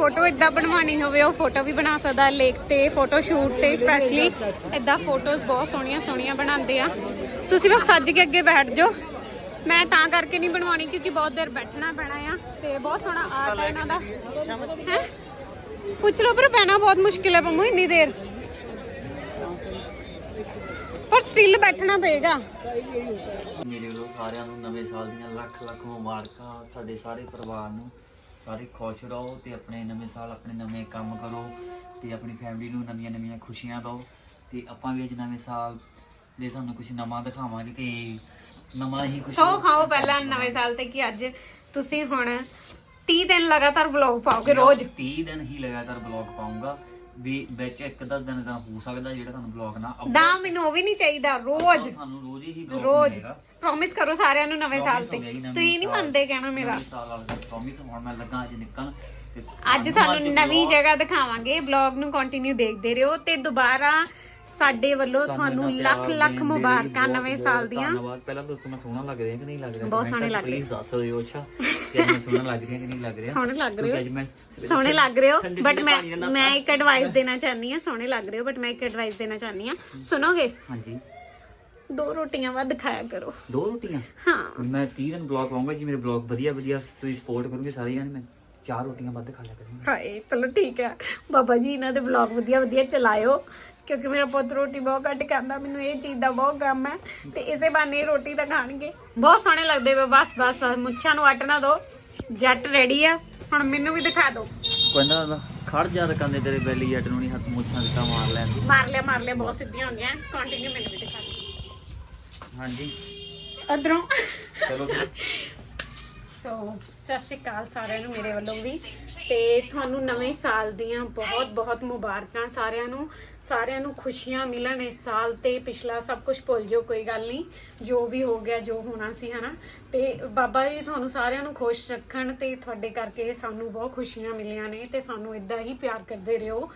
Photo ਇਦਾਂ ਬਣਵਾਣੀ ਹੋਵੇ, ਉਹ ਫੋਟੋ ਵੀ ਬਣਾ ਸਕਦਾ ਲੇਕ ਤੇ ਫੋਟੋ ਸ਼ੂਟ ਤੇ ਸਪੈਸ਼ਲੀ ਇਦਾਂ ਫੋਟੋਜ਼ ਬਹੁਤ ਸੋਹਣੀਆਂ ਸੋਹਣੀਆਂ ਬਣਾਉਂਦੇ ਆ। ਤੁਸੀਂ ਬਸ ਸੱਜ ਕੇ ਅੱਗੇ ਬੈਠ ਜਾਓ। ਮੈਂ ਤਾਂ ਕਰਕੇ ਨਹੀਂ ਬਣਵਾਣੀ ਕਿਉਂਕਿ ਬਹੁਤ ਦੇਰ ਬੈਠਣਾ ਪੈਣਾ ਆ ਤੇ ਬਹੁਤ ਸੋਹਣਾ ਆਰਟ ਹੈ ਇਹਨਾਂ ਦਾ। ਹੈ? ਪੁੱਛ ਲਓ ਪਰ ਬਹਿਣਾ ਬਹੁਤ ਮੁਸ਼ਕਿਲ ਹੈ ਪੰਮੂ, ਇੰਨੀ ਦੇਰ। ਪਰ ਸਟਿਲ ਬੈਠਣਾ ਪਏਗਾ। ਮੇਰੇ ਵੱਲੋਂ ਸਾਰਿਆਂ ਨੂੰ ਨਵੇਂ ਸਾਲ ਦੀਆਂ ਲੱਖ ਲੱਖ ਮੁਬਾਰਕਾਂ ਸਾਡੇ ਸਾਰੇ ਪਰਿਵਾਰ ਨੂੰ। ਸਾਰੇ ਖੁਸ਼ ਰਹੋ ਤੇ ਆਪਣੇ ਨਵੇਂ ਸਾਲ ਆਪਣੇ ਨਵੇਂ ਕੰਮ ਕਰੋ ਤੇ ਆਪਣੀ ਫੈਮਿਲੀ ਨੂੰ ਨਵੀਆਂ ਨਵੀਆਂ ਖੁਸ਼ੀਆਂ ਦਿਓ ਤੇ ਆਪਾਂ ਵੀ ਅੱਜ ਨਵੇਂ ਸਾਲ ਦੇ ਤੁਹਾਨੂੰ ਕੁਝ ਨਵਾਂ ਦਿਖਾਵਾਂਗੇ ਤੇ ਨਵਾਂ ਹੀ ਕੁਝ ਸੋ ਖਾਓ ਪਹਿਲਾਂ ਨਵੇਂ ਸਾਲ ਤੇ ਕਿ ਅੱਜ ਤੁਸੀਂ ਹੁਣ 30 ਦਿਨ ਲਗਾਤਾਰ ਵਲੌਗ ਪਾਓਗੇ ਰੋਜ਼। 30 ਦਿਨ ਹੀ ਲਗਾਤਾਰ ਬਲੌਗ ਪਾਉਂਗਾ। ਵੀ ਵਿੱਚ ਇੱਕ ਅੱਧਾ ਦਿਨ ਤਾਂ ਹੋ ਸਕਦਾ ਜਿਹੜਾ ਤੁਹਾਨੂੰ ਬਲੌਗ ਨਾ ਨਾ ਮੈਨੂੰ ਉਹ ਵੀ ਨਹੀਂ ਚਾਹੀਦਾ ਰੋਜ਼। ਤੁਹਾਨੂੰ ਰੋਜ਼ ਹੀ ਬਲੌਗ ਰੋਜ਼। ਪ੍ਰੋਮਿਸ ਕਰੋ ਸਾਰਿਆਂ ਨੂੰ ਨਵੇਂ ਸਾਲ ਤੇ। ਤੁਸੀਂ ਨਹੀਂ ਮੰਨਦੇ ਕਹਿਣਾ ਮੇਰਾ। ਪ੍ਰੋਮਿਸ ਹੁਣ ਮੈਂ ਲੱਗਾ ਅੱਜ ਨਿਕਲਣ ਤੇ ਅੱਜ ਤੁਹਾਨੂੰ ਨਵੀਂ ਜਗ੍ਹਾ ਦਿਖਾਵਾਂਗੇ ਬਲੌਗ ਨੂੰ ਕੰਟੀਨਿਊ ਦੇਖਦੇ ਰਹੋ ਤੇ ਦੁਬਾਰਾ ਸਾਡੇ ਵੱਲੋਂ ਤੁਹਾਨੂੰ ਲੱਖ ਲੱਖ ਮੁਬਾਰਕਾਂ ਨਵੇਂ ਸਾਲ ਦੀਆਂ। ਧੰਨਵਾਦ। ਪਹਿਲਾਂ ਦੱਸੋ ਮੈਂ ਸੋਹਣਾ ਲੱਗ ਰਿਹਾ ਕਿ ਨਹੀਂ ਲੱਗ ਰਿਹਾ? ਬਹੁਤ ਸੋਹਣੇ ਲੱਗ ਰਹੇ। ਪਲੀਜ਼ ਦੱਸ ਦਿਓ ਅੱਛਾ ਕਿ ਮੈਂ ਸੋਹਣਾ ਲੱਗ ਰਿਹਾ ਕਿ ਨਹੀਂ ਲੱਗ ਰਿਹਾ? ਸੋਹਣੇ ਲੱਗ ਰਹੇ ਹੋ। ਸੋਹਣੇ ਲੱਗ ਰਹੇ ਹੋ। ਬਟ ਮੈਂ ਮੈਂ ਇੱਕ ਐਡਵਾਈਸ ਦੇਣਾ ਚਾਹਨੀ ਆ ਸੋਹਣੇ ਲੱਗ ਰਹੇ ਹੋ ਬਟ ਮੈਂ ਇੱਕ ਐਡਵਾਈਸ ਦੇਣਾ ਚਾਹਨੀ ਆ ਸੁਣੋਗੇ? ਹਾਂਜੀ। ਦੋ ਰੋਟੀਆਂ ਵੱਧ ਖਾਇਆ ਕਰੋ। ਦੋ ਰੋਟੀਆਂ? ਹਾਂ। ਮੈਂ 30 ਦਿਨ ਬਲੌਗ ਪਾਉਂਗਾ ਜੀ ਮੇਰੇ ਬਲੌਗ ਵਧੀਆ ਵਧੀਆ। ਤੁਸੀਂ ਸਪੋਰਟ ਕਰੋਗੇ ਸਾਰੇ ਜਾਣੇ ਮੈਂ ਚਾਰ ਰੋਟੀਆਂ ਵੱਧ ਖਾ ਲਿਆ ਕਰੂੰਗਾ। ਹਾਏ ਚਲੋ ਠੀਕ ਹੈ। ਬਾਬਾ ਜੀ ਇਹਨਾਂ ਦੇ ਵਲੌਗ ਵਧੀਆ ਵਧੀਆ ਚਲਾਇਓ। ਕਿਉਂਕਿ ਮੇਰਾ ਪੁੱਤ ਰੋਟੀ ਬਹੁਤ ਘੱਟ ਖਾਂਦਾ ਮੈਨੂੰ ਇਹ ਚੀਜ਼ ਦਾ ਬਹੁਤ ਗਮ ਹੈ ਤੇ ਇਸੇ ਬਹਾਨੇ ਇਹ ਰੋਟੀ ਤਾਂ ਖਾਣਗੇ। ਬਹੁਤ ਸੋਹਣੇ ਲੱਗਦੇ ਵੇ ਬਸ ਬਸ ਬਸ ਮੁੱਛਾਂ ਨੂੰ ਅੱਟ ਨਾ ਦੋ ਜੱਟ ਰੈਡੀ ਆ ਹੁਣ ਮੈਨੂੰ ਵੀ ਦਿਖਾ ਦਿਓ ਕਹਿੰਦਾ ਹੁੰਦਾ, ਖੜ ਜਾ ਰਕਾਂਦੇ ਤੇਰੇ ਬੈਲੀ ਜੱਟ ਨੂੰ ਨਹੀਂ ਹੱਥ ਮੁੱਛਾਂ ਦਿੱਤਾ ਮਾਰ ਲੈਣ ਦੀ ਮਾਰ ਲਿਆ ਮਾਰ ਲਿਆ ਬਹੁਤ ਸਿੱਧੀਆਂ ਹੋ ਗਈਆਂ ਕੰਟੀਨਿਊ ਮੈਨੂੰ ਵੀ ਦਿਖਾ ਦਿਓ ਹਾਂਜੀ। ਅਦਰੋਂ ਚਲੋ ਫਿਰ। ਸੋ ਸਤਿ ਸ਼੍ਰੀ ਅਕਾਲ ਸਾਰਿਆਂ ਨੂੰ ਮੇਰੇ ਵੱਲੋਂ ਵੀ। ਤੇ ਤੁਹਾਨੂੰ ਨਵੇਂ ਸਾਲ ਦੀਆਂ ਬਹੁਤ ਬਹੁਤ ਮੁਬਾਰਕਾਂ ਸਾਰਿਆਂ ਨੂੰ। ਸਾਰਿਆਂ ਨੂੰ ਖੁਸ਼ੀਆਂ ਮਿਲਣ ਇਸ ਸਾਲ ਤੇ। ਪਿਛਲਾ ਸਭ ਕੁਝ ਭੁੱਲ ਜਾਓ, ਕੋਈ ਗੱਲ ਨਹੀਂ। ਜੋ ਵੀ ਹੋ ਗਿਆ, ਜੋ ਹੋਣਾ ਸੀ, ਹਨਾ। ਤੇ ਬਾਬਾ ਜੀ ਤੁਹਾਨੂੰ ਸਾਰਿਆਂ ਨੂੰ ਖੁਸ਼ ਰੱਖਣ ਤੇ ਤੁਹਾਡੇ ਕਰਕੇ ਸਾਨੂੰ ਬਹੁਤ ਖੁਸ਼ੀਆਂ ਮਿਲੀਆਂ ਨੇ ਤੇ ਸਾਨੂੰ ਇਦਾਂ ਹੀ ਪਿਆਰ ਕਰਦੇ ਰਹੋ।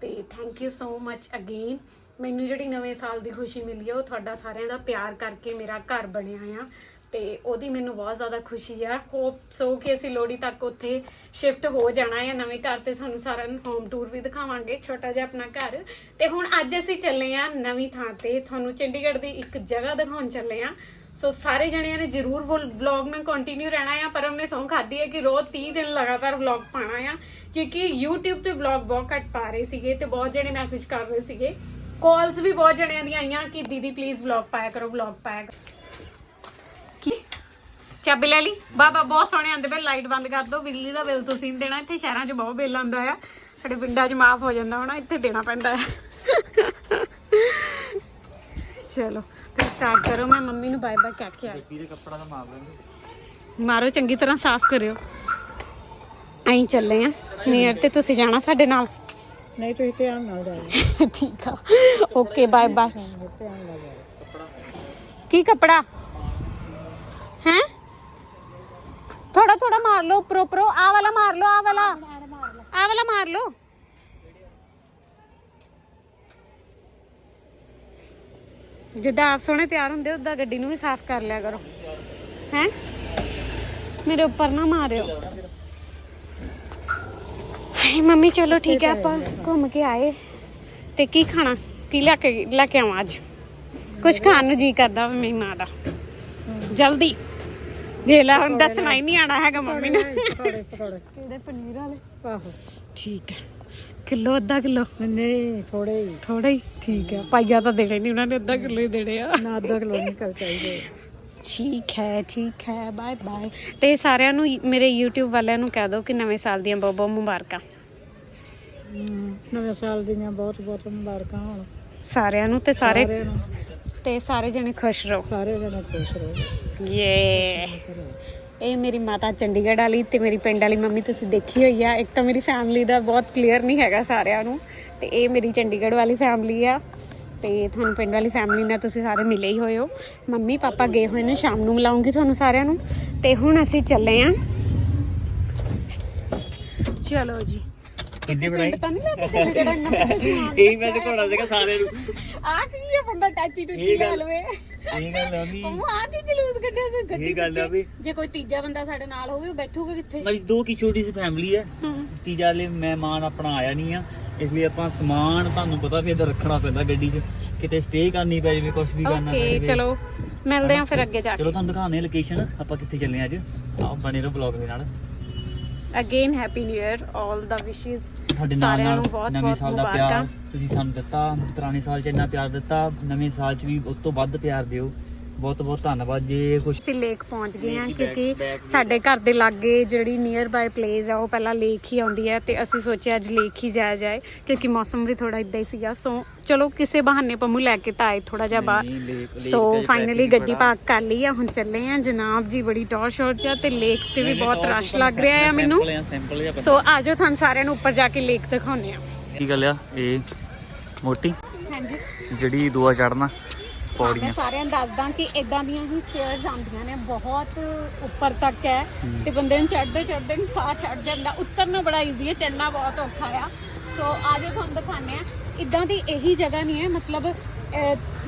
ਤੇ thank you so much again ਮੈਨੂੰ ਜਿਹੜੀ ਨਵੇਂ ਸਾਲ ਦੀ ਖੁਸ਼ੀ ਮਿਲੀ ਹੈ ਉਹ ਤੁਹਾਡਾ ਸਾਰਿਆਂ ਦਾ ਪਿਆਰ ਕਰਕੇ ਮੇਰਾ ਘਰ ਬਣਿਆ ਆ। ਤੇ ਉਹਦੀ ਮੈਨੂੰ ਬਹੁਤ ਜ਼ਿਆਦਾ ਖੁਸ਼ੀ ਆ। ਹੋਪ ਸੋ ਕਿ ਅਸੀਂ ਲੋਹੜੀ ਤੱਕ ਉੱਥੇ ਸ਼ਿਫਟ ਹੋ ਜਾਣਾ ਹੈ ਨਵੇਂ ਘਰ ਤੇ ਸਾਨੂੰ ਸਾਰਿਆਂ ਨੂੰ ਹੋਮ ਟੂਰ ਵੀ ਦਿਖਾਵਾਂਗੇ, ਛੋਟਾ ਜਿਹਾ ਆਪਣਾ ਘਰ। ਤੇ ਹੁਣ ਅੱਜ ਅਸੀਂ ਚੱਲੇ ਆ ਨਵੀਂ ਥਾਂ ਤੇ। ਤੁਹਾਨੂੰ ਚੰਡੀਗੜ੍ਹ ਦੀ ਇੱਕ ਜਗ੍ਹਾ ਦਿਖਾਉਣ ਚੱਲੇ ਆ। ਸੋ ਸਾਰੇ ਜਣਿਆਂ ਨੇ ਜਰੂਰ ਵਲੌਗ ਮੈਂ ਕੰਟੀਨਿਊ ਰਹਿਣਾ ਆ, ਪਰ ਉਹਨੇ ਸੌਂ ਖਾਦੀ ਹੈ ਕਿ ਰੋਜ਼ 30 ਦਿਨ ਲਗਾਤਾਰ ਵਲੌਗ ਪਾਣਾ ਆ। ਕਿਉਂਕਿ YouTube ਤੇ ਵਲੌਗ ਬਹੁਤ ਘੱਟ ਪਾ ਰਹੇ ਸੀਗੇ ਤੇ ਬਹੁਤ ਜਣੇ ਮੈਸੇਜ ਕਰ ਰਹੇ ਸੀਗੇ। ਕਾਲਸ ਵੀ ਬਹੁਤ ਜਣਿਆਂ ਦੀਆਂ ਆਈਆਂ ਕਿ ਦੀਦੀ ਪਲੀਜ਼ ਵਲੌਗ ਪਾਇਆ ਕਰੋ ਵਲੌਗ ਪਾਇਆ ਕਰੋ। ਚਾਬੀ ਲੈ ਲਈ। ਬਾਬਾ ਬਹੁਤ ਸੋਹਣੇ ਆਂਦੇ ਪਏ ਲਾਈਟ ਬੰਦ ਕਰ ਦਿਓ ਬਿਜਲੀ ਦਾ ਬਿੱਲ ਤੁਸੀਂ ਦੇਣਾ। ਇੱਥੇ ਸ਼ਹਿਰਾਂ 'ਚ ਬਹੁਤ ਬਿੱਲ ਆਉਂਦਾ ਆ। ਸਾਡੇ ਪਿੰਡਾਂ 'ਚ ਮਾਫ ਹੋ ਜਾਂਦਾ ਹੋਣਾ ਇੱਥੇ ਦੇਣਾ ਪੈਂਦਾ ਹੈ ਚਲੋ ਤੇ ਸਟਾਰਟ ਕਰੋ ਮੈਂ ਮੰਮੀ ਨੂੰ ਬਾਏ ਬਾਏ ਕਹਿ ਕੇ ਆਈ। ਵੀਰੇ ਕੱਪੜਾ ਤਾਂ ਮਾਰ ਲੈਂਦੇ ਮਾਰੋ ਚੰਗੀ ਤਰ੍ਹਾਂ ਸਾਫ਼ ਕਰਿਓ। ਐਂ ਚੱਲੇ ਆ। ਨੀਅਰ ਤੇ ਤੁਸੀਂ ਜਾਣਾ ਸਾਡੇ ਨਾਲ? ਨਹੀਂ ਤੁਸੀਂ ਧਿਆਨ ਨਾਲ ਜਾਓ। ਠੀਕ ਆ। ਓਕੇ ਬਾਏ ਬਾਏ ਕੀ ਕਪੜਾ? ਹੈ? ਥੋੜਾ ਥੋੜਾ ਮਾਰ ਲਓ ਉੱਪਰੋਂ ਉੱਪਰੋਂ ਆ ਵਾਲਾ ਮਾਰ ਲਓ ਆ ਵਾਲਾ ਆ ਵਾਲਾ ਮਾਰ ਲਓ ਜਿੱਦਾਂ ਆਪ ਸੋਹਣੇ ਤਿਆਰ ਹੁੰਦੇ ਉਦਾਂ ਗੱਡੀ ਨੂੰ ਵੀ ਸਾਫ਼ ਕਰ ਲਿਆ ਕਰੋ ਹੈ ਮੇਰੇ ਉੱਪਰ ਨਾ ਮਾਰਿਓ ਹਾਏ ਮੰਮੀ ਚਲੋ ਠੀਕ ਹੈ ਆਪਾਂ ਘੁੰਮ ਕੇ ਆਏ ਤੇ ਕੀ ਖਾਣਾ ਕੀ ਲੈ ਕੇ ਲੈ ਕੇ ਆਵਾਂ ਅੱਜ ਕੁਝ ਖਾਣ ਨੂੰ ਜੀ ਕਰਦਾ ਮੇਰੀ ਮਾਂ ਦਾ ਜਲਦੀ ਦੇ ਲੈ ਹੁਣ ਦੱਸਣਾ ਹੀ ਨਹੀਂ ਆਣਾ ਹੈਗਾ ਮੰਮੀ ਨੇ। ਪਕੌੜੇ ਪਕੌੜੇ। ਕਿਹੜੇ ਪਨੀਰ ਵਾਲੇ। ਆਹੋ। ਠੀਕ ਹੈ। ਕਿਲੋ ਅੱਧਾ ਕਿਲੋ? ਨਹੀਂ ਥੋੜੇ ਹੀ। ਥੋੜਾ ਹੀ? ਠੀਕ ਹੈ। ਪਾਈਆ ਤਾਂ ਦੇਣੇ ਨਹੀਂ ਉਹਨਾਂ ਨੇ ਅੱਧਾ ਕਿਲੋ ਹੀ ਦੇਣੇ ਆ। ਨਾ ਅੱਧਾ ਕਿਲੋ ਨਹੀਂ ਕਰ ਚਾਹੀਦੇ ਠੀਕ ਹੈ ਠੀਕ ਹੈ। ਬਾਏ ਬਾਏ ਤੇ ਸਾਰਿਆਂ ਨੂੰ ਮੇਰੇ YouTube ਵਾਲਿਆਂ ਨੂੰ ਕਹਿ ਦਿਓ ਕਿ ਨਵੇਂ ਸਾਲ ਦੀਆਂ ਬਹੁਤ ਬਹੁਤ ਮੁਬਾਰਕਾਂ। ਨਵੇਂ ਸਾਲ ਦੀਆਂ ਬਹੁਤ ਬਹੁਤ ਮੁਬਾਰਕਾਂ ਹੋਣ। ਸਾਰਿਆਂ ਨੂੰ ਤੇ ਸਾਰੇ ਤੇ ਸਾਰੇ ਜਣੇ ਖੁਸ਼ ਰਹੋ। ਸਾਰੇ ਜਣੇ ਖੁਸ਼ ਰਹੋ। ਯੇ ਇਹ ਮੇਰੀ ਮਾਤਾ ਚੰਡੀਗੜ੍ਹ ਵਾਲੀ ਤੇ ਮੇਰੀ ਪਿੰਡ ਵਾਲੀ ਮੰਮੀ ਤੁਸੀਂ ਦੇਖੀ ਹੋਈ ਆ। ਇੱਕ ਤਾਂ ਮੇਰੀ ਫੈਮਿਲੀ ਦਾ ਬਹੁਤ ਕਲੀਅਰ ਨਹੀਂ ਹੈਗਾ ਸਾਰਿਆਂ ਨੂੰ ਤੇ ਇਹ ਮੇਰੀ ਚੰਡੀਗੜ੍ਹ ਵਾਲੀ ਫੈਮਿਲੀ ਆ। ਤੇ ਤੁਹਾਨੂੰ ਪਿੰਡ ਵਾਲੀ ਫੈਮਿਲੀ ਨਾਲ ਤੁਸੀਂ ਸਾਰੇ ਮਿਲੇ ਹੀ ਹੋਏ ਹੋ। ਮੰਮੀ ਪਾਪਾ ਗਏ ਹੋਏ ਨੇ ਸ਼ਾਮ ਨੂੰ ਮਿਲਾਉਂਗੀ ਤੁਹਾਨੂੰ ਸਾਰਿਆਂ ਨੂੰ। ਤੇ ਹੁਣ ਅਸੀਂ ਚੱਲੇ ਆਂ। ਚਲੋ ਜੀ। ਕਿੰਨੇ ਬਣਾਈ ਤਾਂ ਨਹੀਂ ਲੱਗਾ ਚੰਡੀਗੜ੍ਹ ਇੰਨਾ ਵੱਡਾ ਸਮਾਨ ਇਹੀ ਮੈਂ ਤੇ ਘੋੜਾ ਸੀਗਾ ਸਾਰੇ ਨੂੰ। ਆ ਕੀ ਇਹ ਬੰਦਾ ਟੈਚੀ ਟੁੱਚੀ ਲੈ ਲਵੇ ਇਹ ਗੱਲ ਆ ਵੀ ਉਹ ਆ ਦੀ ਜਲੂਸ ਕੱਢਿਆ ਤੇ ਗੱਡੀ ਇਹ ਗੱਲ ਆ ਪਿੱਛੇ। ਵੀ- ਜੇ ਕੋਈ ਤੀਜਾ ਬੰਦਾ ਸਾਡੇ ਨਾਲ ਹੋਵੇ ਉਹ ਬੈਠੂਗਾ ਕਿੱਥੇ? ਮੇਰੀ ਦੋ ਕੀ ਛੋਟੀ ਸੀ ਫੈਮਿਲੀ ਹੈ। ਹਮ। ਤੀਜਾ ਲਈ ਮਹਿਮਾਨ ਆਪਣਾ ਆਇਆ ਨਹੀਂ ਆ। ਇਸ ਲਈ ਆਪਾਂ ਸਮਾਨ ਤੁਹਾਨੂੰ ਪਤਾ ਵੀ ਇੱਧਰ ਰੱਖਣਾ ਪੈਂਦਾ ਗੱਡੀ 'ਚ। ਕਿਤੇ ਸਟੇ ਕਰਨੀ ਪੈ ਜਾਵੇ ਕੁਝ ਵੀ ਕਰਨਾ ਪੈ ਓਕੇ ਜਾਵੇ। ਚਲੋ। ਮਿਲਦੇ ਆਂ ਫਿਰ ਅੱਗੇ ਜਾ ਚਲੋ ਕੇ। ਤੁਹਾਨੂੰ ਦਿਖਾਉਂਦੇ ਲੋਕੇਸ਼ਨ ਆਪਾਂ ਕਿੱਥੇ ਚੱਲੇ ਹਾਂ ਅੱਜ। ਆਓ ਬਣੇ ਰਹੋ ਬਲੌਗ ਦੇ ਨਾਲ। ਅਗੇਨ ਹੈਪੀ ਨਿਊ ਇਅਰ 올 ਦਾ ਵਿਸ਼ੇਸ ਤੁਹਾਡੇ ਨਾਲ ਸਾਰਿਆਂ ਨਾਲ ਨੂੰ ਬਹੁਤ ਨਵੇਂ ਬਹੁਤ ਸਾਲ ਦਾ ਮੁਬਾਰਕਾਂ। ਪਿਆਰ ਤੁਸੀਂ ਸਾਨੂੰ ਦਿੱਤਾ ਪੁਰਾਣੇ ਸਾਲ 'ਚ ਇੰਨਾ ਪਿਆਰ ਦਿੱਤਾ ਨਵੇਂ ਸਾਲ 'ਚ ਵੀ ਉਸ ਤੋਂ ਵੱਧ ਪਿਆਰ ਦਿਓ। ਬਹੁਤ ਬਹੁਤ ਧੰਨਵਾਦ ਜੇ ਕੁਝ ਅਸੀਂ ਲੇਕ ਪਹੁੰਚ ਗਏ ਹਾਂ ਕਿਉਂਕਿ ਸਾਡੇ ਘਰ ਦੇ ਲਾਗੇ ਜਿਹੜੀ ਨੀਅਰ ਬਾਈ ਪਲੇਸ ਆ ਉਹ ਪਹਿਲਾਂ ਲੇਕ ਹੀ ਆਉਂਦੀ ਹੈ ਤੇ ਅਸੀਂ ਸੋਚਿਆ ਅੱਜ ਲੇਕ ਹੀ ਜਾਇਆ ਜਾਏ ਕਿਉਂਕਿ ਮੌਸਮ ਵੀ ਥੋੜਾ ਇਦਾਂ ਹੀ ਸੀਗਾ। ਸੋ ਚਲੋ ਕਿਸੇ ਬਹਾਨੇ ਪੰਮੂ ਲੈ ਕੇ ਤਾਂ ਆਏ ਥੋੜਾ ਜਿਹਾ ਬਾਹਰ ਸੋ ਫਾਈਨਲੀ ਗੱਡੀ ਪਾਰਕ ਕਰ ਲਈ ਆ ਹੁਣ ਚੱਲੇ ਆ ਜਨਾਬ ਜੀ ਬੜੀ ਟੌਰ ਸ਼ੋਰ ਚ ਆ ਤੇ ਲੇਕ ਤੇ ਵੀ ਬਹੁਤ ਰਸ਼ ਲੱਗ ਰਿਹਾ ਆ ਮੈਨੂੰ। ਸੋ ਆਜੋ ਤੁਹਾਨੂੰ ਸਾਰਿਆਂ ਨੂੰ ਉੱਪਰ ਜਾ ਕੇ ਲੇਕ ਦਿਖਾਉਂਦੇ ਆ ਕੀ ਗੱਲ ਆ? ਇਹ ਮੋਟੀ? ਹਾਂਜੀ। ਜਿਹੜੀ ਦੁਆ ਚੜਨਾ ਮੈਂ ਪੌੜੀਆਂ ਸਾਰਿਆਂ ਨੂੰ ਦੱਸਦਾ ਕਿ ਇਦਾਂ ਦੀਆਂ ਹੀ ਸਟੇਅਰਸ ਆਉਂਦੀਆਂ ਨੇ ਬਹੁਤ ਉੱਪਰ ਤੱਕ ਹੈ। ਤੇ ਬੰਦੇ ਨੂੰ ਚੜ੍ਹਦੇ ਚੜ੍ਹਦੇ ਨੂੰ ਸਾਹ ਚੜ ਜਾਂਦਾ। ਉਤਰਨਾ ਬੜਾ ਈਜ਼ੀ ਹੈ ਚੜ੍ਹਨਾ ਬਹੁਤ ਔਖਾ ਆ। ਸੋ ਆਜੋ ਤੁਹਾਨੂੰ ਦਿਖਾਉਂਦੇ ਆ ਇਦਾਂ ਦੀ ਇਹੀ ਜਗ੍ਹਾ ਨਹੀਂ ਹੈ ਮਤਲਬ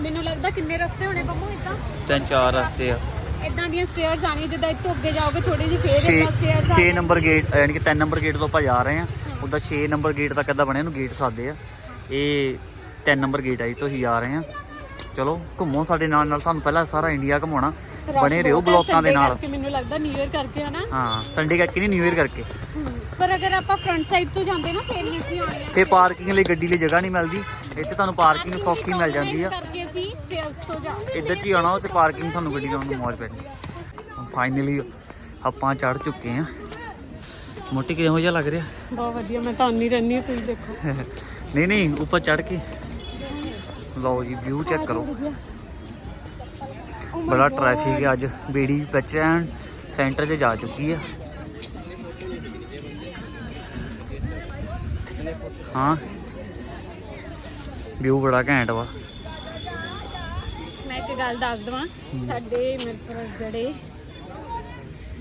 ਮੈਨੂੰ ਲੱਗਦਾ ਕਿੰਨੇ ਰਸਤੇ ਹੋਣੇ ਬੰਮੂ ਇਦਾਂ ਤਿੰਨ ਚਾਰ ਰਸਤੇ ਆ। ਇਦਾਂ ਦੀਆਂ ਸਟੇਅਰਸ ਆਣੀ ਜਿੱਦਾਂ ਇੱਥੋਂ ਅੱਗੇ ਜਾਓਗੇ ਥੋੜੀ ਜਿਹੀ ਫੇਰ 6 ਇਦਾਂ ਸਟੇਅਰਸ 6 ਨੰਬਰ ਗੇਟ ਯਾਨੀ ਕਿ 3 ਨੰਬਰ ਗੇਟ ਤੋਂ ਆਪਾਂ ਜਾ ਰਹੇ ਆ ਉਹਦਾ 6 ਨੰਬਰ ਗੇਟ ਤੱਕ ਦਾ ਬਣਿਆ ਨੂੰ ਗੇਟ ਸਾਦੇ ਆ। ਇਹ 3 ਨੰਬਰ ਗੇਟ ਆ ਜੀ ਤੋਂ ਅਸੀਂ ਆ ਰਹੇ ਆ ਚਲੋ ਘੁੰਮੋ ਸਾਡੇ ਨਾਲ ਨਾਲ ਸਾਨੂੰ ਪਹਿਲਾਂ ਸਾਰਾ ਇੰਡੀਆ ਘੁਮਾਉਣਾ। ਬਣੇ ਰਹੋ ਬਲੌਕਾਂ ਦੇ ਨਾਲ। ਕਿ ਮੈਨੂੰ ਲੱਗਦਾ ਨਿਊ ਇਅਰ ਕਰਕੇ ਹਨਾ? ਹਾਂ ਸੰਡੇ ਕਰਕੇ ਨਹੀਂ ਨਿਊ ਇਅਰ ਕਰਕੇ। ਪਰ ਅਗਰ ਆਪਾਂ ਫਰੰਟ ਸਾਈਡ ਤੋਂ ਜਾਂਦੇ ਨਾ ਫੇਰ ਨਹੀਂ ਆਉਣੀ। ਤੇ ਪਾਰਕਿੰਗ ਲਈ ਗੱਡੀ ਲਈ ਜਗ੍ਹਾ ਨਹੀਂ ਮਿਲਦੀ। ਇੱਥੇ ਤੁਹਾਨੂੰ ਪਾਰਕਿੰਗ ਸੌਖੀ ਮਿਲ ਜਾਂਦੀ ਆ। ਇੱਧਰ ਚ ਹੀ। ਆਉਣਾ ਤੇ ਪਾਰਕਿੰਗ ਤੁਹਾਨੂੰ ਗੱਡੀ ਲਾਉਣ ਨੂੰ ਮੌਜ ਪੈਣੀ। ਫਾਈਨਲੀ ਆਪਾਂ ਚੜ ਚੁੱਕੇ ਆ ਮੋਟੀ ਕਿਹੋ ਜਿਹਾ ਲੱਗ ਰਿਹਾ? ਬਹੁਤ ਵਧੀਆ ਮੈਂ ਤਾਂ ਆਨੀ ਰਹਿਣੀ ਤੁਸੀਂ ਦੇਖੋ। ਨਹੀਂ ਨਹੀਂ ਉੱਪਰ ਚੜ ਕੇ। ਲਓ ਜੀ ਵਿਊ ਚੈੱਕ ਕਰੋ। ਬੜਾ ਟ੍ਰੈਫਿਕ ਹੈ ਅੱਜ ਬੀੜੀ ਵਿੱਚ ਐਨ ਸੈਂਟਰ 'ਚ ਜਾ ਚੁੱਕੀ ਹੈ ਹਾਂ। ਵਿਊ ਬੜਾ ਘੈਂਟ ਵਾ। ਮੈਂ ਇੱਕ ਗੱਲ ਦੱਸ ਦਵਾਂ ਸਾਡੇ ਮਿੱਤਰ ਜਿਹੜੇ